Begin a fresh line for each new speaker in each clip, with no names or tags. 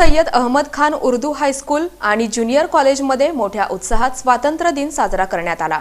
Syed Ahmad Khan Urdu high school आणि junior कॉलेजमध्ये मोठ्या उत्साहात स्वातंत्र्य दिन साजरा करण्यात आला.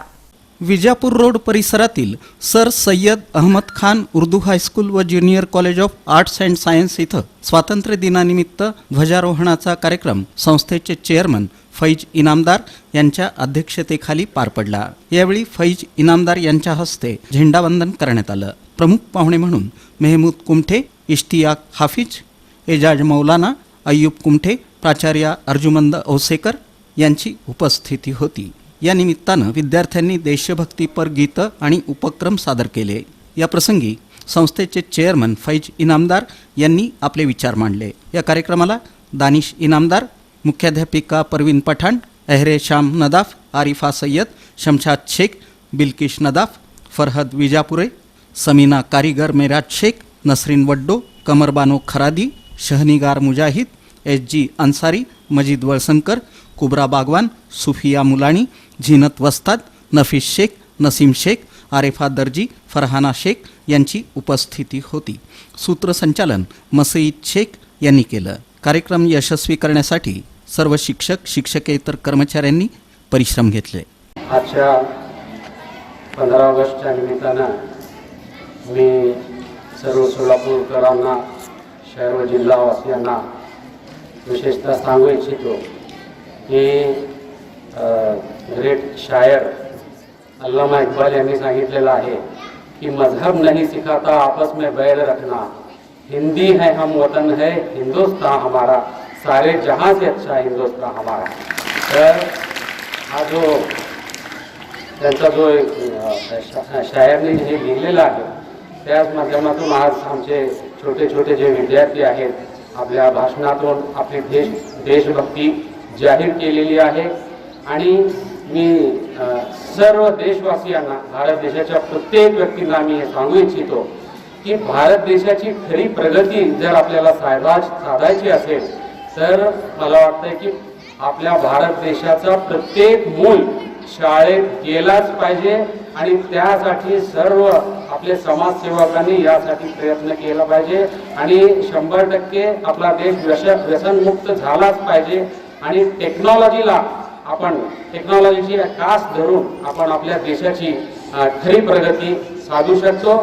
विजापूर रोड परिसरातील sir Syed Ahmad Khan Urdu high school व junior college of arts and science इथं स्वातंत्र्य दिनानिमित्त ध्वजारोहणाचा कार्यक्रम संस्थेचे चेअरमन फैज इनामदार यांच्या अध्यक्षतेखाली पार पडला. यावेळी फैज इनामदार यांच्या हस्ते झेंडावंदन करण्यात आलं. प्रमुख पाहुणे म्हणून मेहमूद कुमठे इश्तियाक हाफिज एजाज मौलाना अय्यूब कुमठे प्राचार्य अर्जुमंद औसेकर यांची उपस्थिती होती. या निमित्तानं विद्यार्थ्यांनी देशभक्तीपर गीतं आणि उपक्रम सादर केले. या प्रसंगी संस्थेचे चेअरमन फैज इनामदार यांनी आपले विचार मांडले. या कार्यक्रमाला दानिश इनामदार मुख्याध्यापिका परवीन पठाण एहरे शाम नदाफ आरिफा सय्यद शमशाद शेख बिल्किश नदाफ फरहद विजापुरे समीना कारीगर मेराज शेख नसरीन वड्डो कमरबानो खरादी शहनिगार मुजाहिद एस जी अन्सारी मजीद वळसंकर कुबरा बागवान सुफिया मुलाणी झिनत वस्ताद नफीस शेख नसीम शेख आरेफा दर्जी फरहाना शेख यांची उपस्थिती होती. सूत्रसंचालन मसईद शेख यांनी केलं. कार्यक्रम यशस्वी करण्यासाठी सर्व शिक्षक शिक्षकेतर कर्मचाऱ्यांनी परिश्रम घेतले.
आजच्या पंधरा ऑगस्टच्या निमित्तानं मी सर्व सोलापूरकरांना शहर व जिल्हावासियांना विशेषतः सांगू इच्छितो की ग्रेट शायर अल्लामा इकबाल यांनी सांगितलेलं आहे की मज़हब नहीं सिखाता, आपस में बैर रखना। हिंदी है हम वतन है, हिंदुस्तान हमारा। सारे जहाँ से अच्छा है, हिंदुस्तान हमारा। तर हा जो त्यांचा जो शायरने जे लिहिलेलं आहे, त्याच माध्यमातून आज आमचे छोटे छोटे जे विद्यार्थी आहेत आपल्या भाषणातून आपली देश देशभक्ती जाहीर केलेली आहे. आणि मी सर्व देशवासियांना भारत देशाच्या प्रत्येक व्यक्तीला मी हे सांगू इच्छितो की भारत देशाची खरी प्रगती जर आपल्याला साधा साधायची असेल तर मला वाटतं की आपल्या भारत देशाचा प्रत्येक मूल शाळेत गेलाच पाहिजे आणि त्यासाठी सर्व आपले समाजसेवकांनी यासाठी प्रयत्न केला पाहिजे. आणि शंभर टक्के आपला देश व्यस व्यसनमुक्त झालाच पाहिजे. आणि टेक्नॉलॉजीला आपण टेक्नॉलॉजीची कास धरून आपण आपल्या देशाची खरी प्रगती साधू शकतो.